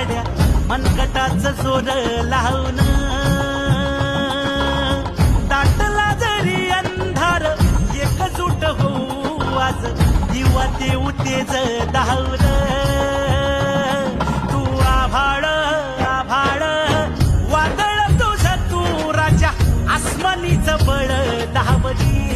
गाड्या मनकटाच सोर लावून दाटला जरी अंधार एकजूट होऊ आज दिवा देऊ तेज धावून तू आभाळ आभाळ वादळ तुझ तू राजा आसमानीच बळ धावली.